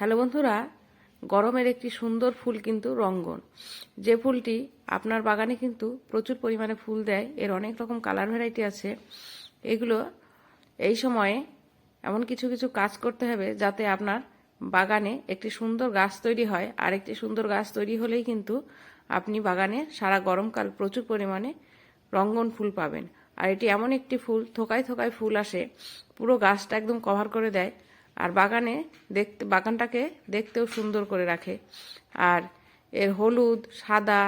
Hello বন্ধুরা, গরমের একটি সুন্দর ফুল কিন্তু রঙ্গন। যে ফুলটি আপনার বাগানে কিন্তু প্রচুর পরিমাণে ফুল দেয়, এর অনেক রকম কালার ভ্যারাইটি আছে। এগুলো এই সময়ে এমন কিছু কিছু কাজ করতে হবে যাতে আপনার বাগানে একটি সুন্দর গাছ তৈরি হয়। আর একটি সুন্দর গাছ তৈরি হলেই কিন্তু আপনি বাগানে সারা গরমকাল প্রচুর পরিমাণে রঙ্গন ফুল পাবেন। আর এটি এমন একটি ফুল, থোকায় থোকায় ফুল আসে, পুরো গাছটা একদম কভার করে দেয়। আর বাগানে দেখতে, বাগানটাকে দেখতেও সুন্দর করে রাখে। আর এর হলুদ, সাদা,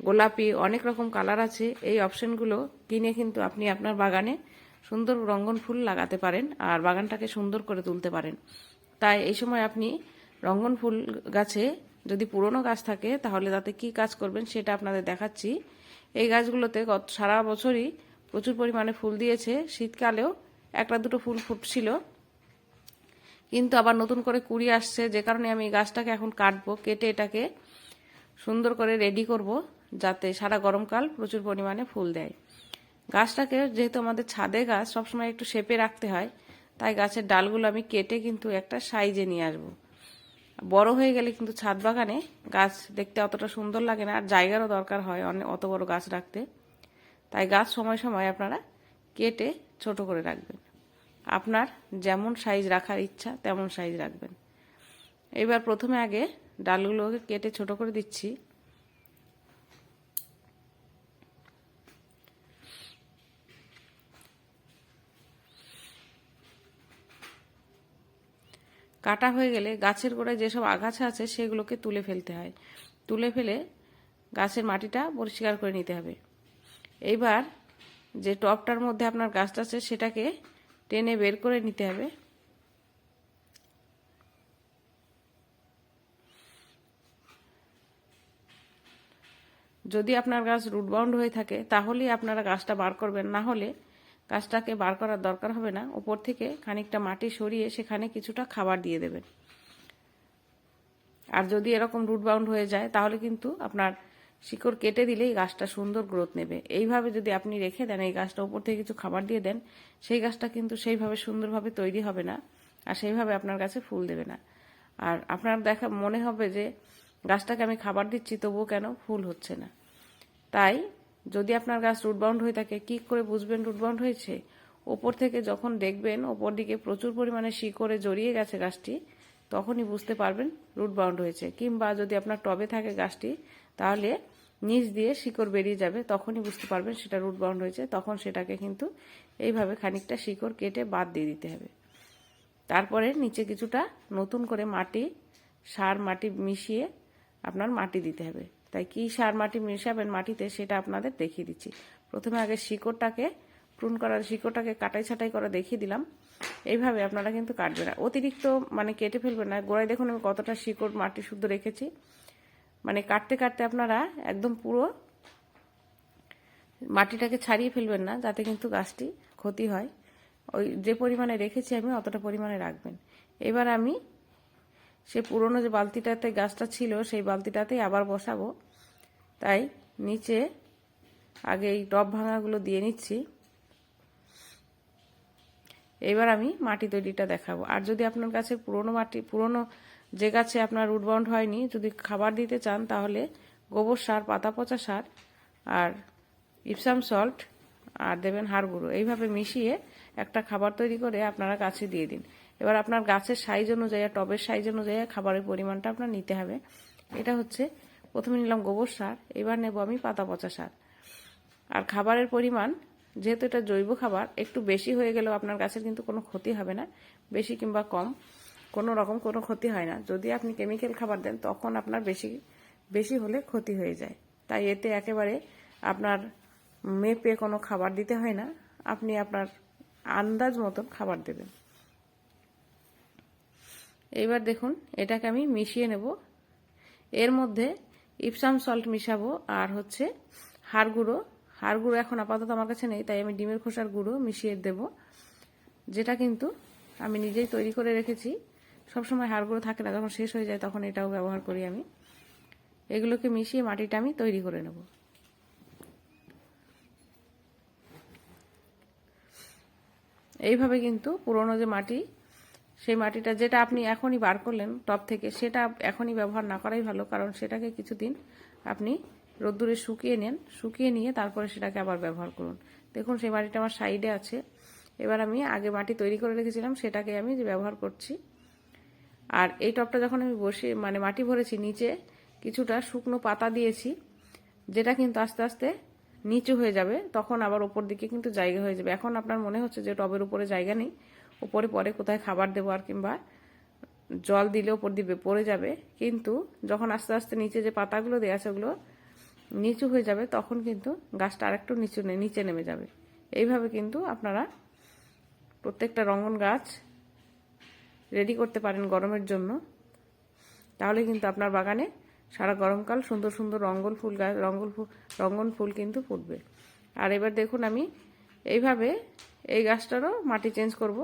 গোলাপি অনেক রকম কালার আছে। এই অপশনগুলো কিনে কিন্তু আপনি আপনার বাগানে সুন্দর রঙ্গন ফুল লাগাতে পারেন আর বাগানটাকে সুন্দর করে তুলতে পারেন। তাই এই সময় আপনি রঙ্গন ফুল গাছে যদি পুরনো গাছ থাকে, তাহলে তাতে কি কাজ করবেন সেটা আপনাদের দেখাচ্ছি। এই গাছগুলোতে গত সারা বছরই প্রচুর পরিমাণে ফুল দিয়েছে। শীতকালেও একটা দুটো ফুল ফুটছিল। কিন্তু আবার নতুন করে কুড়ি আসছে, যে কারণে আমি গাছটাকে এখন কাটবো, কেটে এটাকে সুন্দর করে রেডি করব, যাতে সারা গরমকাল প্রচুর পরিমাণে ফুল দেয়। গাছটাকে যেহেতু আমাদের ছাদে গাছ, সবসময় একটু শেপে রাখতে হয়, তাই গাছের ডালগুলো আমি কেটে কিন্তু একটা সাইজে নিয়ে আসব। বড় হয়ে গেলে কিন্তু ছাদ বাগানে গাছ দেখতে অতটা সুন্দর লাগে না, আর জায়গারও দরকার হয় অনেক অত বড় গাছ রাখতে। তাই গাছ সময় সময় আপনারা কেটে ছোট করে রাখবেন। আপনার যেমন সাইজ রাখার ইচ্ছা, তেমন সাইজ রাখবেন। এবার প্রথমে আগে ডালগুলোকে কেটে ছোট করে দিচ্ছি। কাটা হয়ে গেলে গাছের গোড়ায় যেসব আগাছা আছে সেগুলোকে তুলে ফেলতে হয়। তুলে ফেলে গাছের মাটিটা পরিষ্কার করে নিতে হবে। এইবার যে টপটার মধ্যে আপনার গাছটা আছে সেটাকে টেনে বের করে নিতে হবে। যদি আপনার গাছ রুটবাউন্ড হয়ে থাকে, তাহলেই আপনারা গাছটা বার করবেন। না হলে গাছটাকে বার করার দরকার হবে না। উপর থেকে খানিকটা মাটি সরিয়ে সেখানে কিছুটা খাবার দিয়ে দেবেন। আর যদি এরকম রুট বাউন্ড হয়ে যায়, তাহলে কিন্তু আপনার শিকড় কেটে দিলেই গাছটা সুন্দর গ্রোথ নেবে। এইভাবে যদি আপনি রেখে দেন, এই গাছটা উপর থেকে কিছু খাবার দিয়ে দেন, সেই গাছটা কিন্তু সেইভাবে সুন্দরভাবে তৈরি হবে না আর সেইভাবে আপনার কাছে ফুল দেবে না। আর আপনার দেখা, মনে হবে যে গাছটাকে আমি খাবার দিচ্ছি, তবুও কেন ফুল হচ্ছে না। তাই যদি আপনার গাছ রুটবাউন্ড হয়ে থাকে, কি করে বুঝবেন রুটবাউন্ড হয়েছে? ওপর থেকে যখন দেখবেন, ওপর দিকে প্রচুর পরিমাণে শিকড়ে জড়িয়ে গেছে গাছটি, তখনই বুঝতে পারবেন রুটবাউন্ড হয়েছে। কিংবা যদি আপনার টবে থাকে গাছটি, তাহলে নিচ দিয়ে শিকড় বেরিয়ে যাবে, তখনই বুঝতে পারবেন সেটা রুট বাউন্ড হয়েছে, তখন সেটাকে কিন্তু এইভাবে খানিকটা শিকড় কেটে বাদ দিয়ে দিতে হবে। তারপরে নিচে কিছুটা নতুন করে মাটি, সার মাটি মিশিয়ে আপনার মাটি দিতে হবে। তাই কি সার মাটি মেশাবেন মাটিতে সেটা আপনাদের দেখিয়ে দিচ্ছি। প্রথমে আগে শিকড়টাকে প্রুন করার শিকড়টাকে কাটাই ছাটাই করা দেখিয়ে দিলাম। এইভাবে আপনারা কিন্তু কাটবেন। না অতিরিক্ত মানে কেটে ফেলবেন না। গোড়ায় দেখুন আমি কতটা শিকড় মাটি শুদ্ধ রেখেছি। মানে কাটতে কাটতে আপনারা একদম পুরো মাটিটাকে ছাড়িয়ে ফেলবেন না, যাতে কিন্তু গাছটি ক্ষতি হয়। ওই যে পরিমাণে রেখেছি আমি, অতটা পরিমাণে রাখবেন। এবার আমি সে পুরনো যে বালতিটাতে গাছটা ছিল, সেই বালতিটাতেই আবার বসাবো। তাই নিচে আগে এই টব ভাঙাগুলো দিয়ে নিচ্ছি। এবার আমি মাটি তৈরিটা দেখাবো। আর যদি আপনার কাছে পুরনো মাটি, পুরনো যে গাছে আপনার রুটবাউন্ড হয়নি, যদি খাবার দিতে চান তাহলে গোবর সার, পাতা পচা সার আর ইপসাম সল্ট আর দেবেন হাড় গুঁড়ো। এইভাবে মিশিয়ে একটা খাবার তৈরি করে আপনারা গাছে দিয়ে দিন। এবার আপনার গাছের সাইজ অনুযায়ী টবের সাইজ অনুযায়ী খাবারের পরিমাণটা আপনার নিতে হবে। এটা হচ্ছে, প্রথমে নিলাম গোবর সার, এবার নেব আমি পাতা পচা সার। আর খাবারের পরিমাণ, যেহেতু এটা জৈব খাবার, একটু বেশি হয়ে গেলেও আপনার গাছের কিন্তু কোনো ক্ষতি হবে না, বেশি কিংবা কম। কোনো রকম কোনো ক্ষতি হয় না। যদি আপনি কেমিক্যাল খাবার দেন, তখন আপনার বেশি বেশি হলে ক্ষতি হয়ে যায়। তাই এতে একেবারে আপনার মেপে কোনো খাবার দিতে হয় না। আপনি আপনার আন্দাজ মতন খাবার দেবেন। এইবার দেখুন, এটাকে আমি মিশিয়ে নেব। এর মধ্যে ইপসাম সল্ট মিশাবো, আর হচ্ছে হাড় গুঁড়ো। হাড় গুঁড়ো এখন আপাতত আমার কাছে নেই, তাই আমি ডিমের খোসার গুঁড়ো মিশিয়ে দেব। যেটা কিন্তু আমি নিজেই তৈরি করে রেখেছি। সবসময় হাড় গুঁড়ো থাকে না, যখন শেষ হয়ে যায় তখন এটাও ব্যবহার করি আমি। এগুলোকে মিশিয়ে মাটিটা আমি তৈরি করে নেব। এইভাবে কিন্তু পুরনো যে মাটি, সেই মাটিটা যেটা আপনি এখনই বার করলেন টপ থেকে, সেটা এখনই ব্যবহার না করাই ভালো, কারণ সেটাকে কিছুদিন আপনি রোদ্দুরে শুকিয়ে নেন, শুকিয়ে নিয়ে তারপরে সেটাকে আবার ব্যবহার করুন। দেখুন, সেই মাটিটা আমার সাইডে আছে। এবার আমি আগে মাটি তৈরি করে রেখেছিলাম, সেটাকে আমি ব্যবহার করছি আর এই টপটা যখন আমি বসে মানে মাটি ভরেছি নিচে, কিছুটা শুকনো পাতা দিয়েছি, যেটা কিন্তু আস্তে আস্তে নিচু হয়ে যাবে, তখন আবার ওপর দিকে কিন্তু জায়গা হয়ে যাবে। এখন আপনার মনে হচ্ছে যে টবের উপরে জায়গা নেই উপরে পরে কোথায় খাবার দেবো আর কিংবা জল দিলে ওপর দিবে পড়ে যাবে। কিন্তু যখন আস্তে আস্তে নিচে যে পাতাগুলো দেওয়া আছে ওগুলো নিচু হয়ে যাবে, তখন কিন্তু গাছটা আরেকটু নিচু নিচে নেমে যাবে। এইভাবে কিন্তু আপনারা প্রত্যেকটা রঙন গাছ রেডি করতে পারেন গরমের জন্য, তাহলে কিন্তু আপনার বাগানে সারা গরমকাল সুন্দর সুন্দর রঙ্গল ফুল গাছ, রঙ্গল ফুল, রঙ্গন ফুল কিন্তু ফুটবে। আর এবার দেখুন আমি এইভাবে এই গাছটারও মাটি চেঞ্জ করব।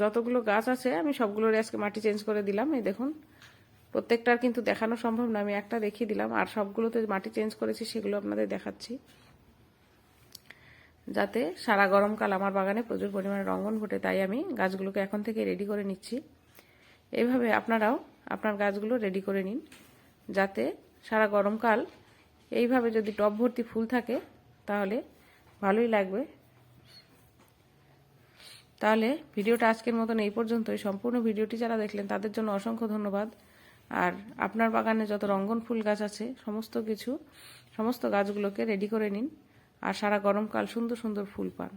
যতগুলো গাছ আছে, আমি সবগুলোর আজকে মাটি চেঞ্জ করে দিলাম। এই দেখুন, প্রত্যেকটার কিন্তু দেখানো সম্ভব না, আমি একটা দেখিয়ে দিলাম। আর সবগুলোতে মাটি চেঞ্জ করেছি, সেগুলো আপনাদের দেখাচ্ছি। যাতে সারা গরমকাল আমার বাগানে প্রচুর পরিমাণে রঙ্গন ঘটে তাই আমি গাছগুলোকে এখন থেকে রেডি করে নিচ্ছি। এইভাবে আপনারাও আপনার গাছগুলো রেডি করে নিন, যাতে সারা গরমকাল এইভাবে যদি টব ভর্তি ফুল থাকে, তাহলে ভালোই লাগবে। তাহলে ভিডিওটা আজকের মতন এই পর্যন্তই। সম্পূর্ণ ভিডিওটি যারা দেখলেন, তাদের জন্য অসংখ্য ধন্যবাদ। আর আপনার বাগানে যত রঙ্গন ফুল গাছ আছে, সমস্ত কিছু, সমস্ত গাছগুলোকে রেডি করে নিন। আর সারা গরমকাল সুন্দর সুন্দর ফুল পান।